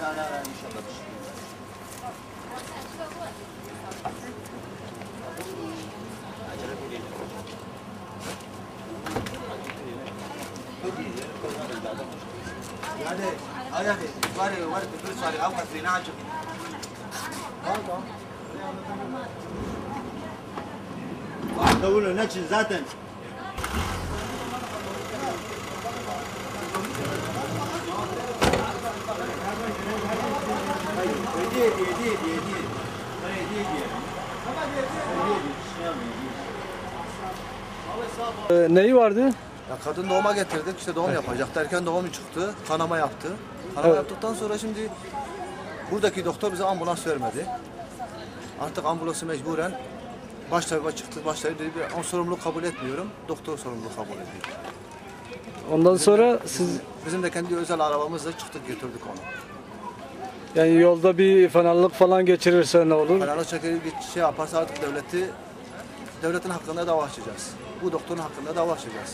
لا لا لا إن شاء الله. هذا ورد ورد الفلوس على الأول في نعجب هذا Davulu ne için zaten hediye hediye hediye hediye. Hediye. Ee, neyi vardı? Ya kadın doğuma getirdik işte doğum yapacaktı. Erken doğum çıktı. Kanama yaptı. Kanama Evet. yaptıktan sonra şimdi buradaki doktor bize ambulans vermedi. Artık ambulansı mecburen baş tarafa çıktı. Baş tarafa dedi ben sorumluluk kabul etmiyorum. Doktor sorumluluk kabul ediyor. Ondan sonra siz Bizim de kendi özel arabamızla çıktık götürdük onu. yani yolda bir fenalık falan geçirirse ne olur? Kanalı çekeri şey yaparsa artık devleti devletin hakkında dava açacağız. Bu doktorun hakkında dava açacağız.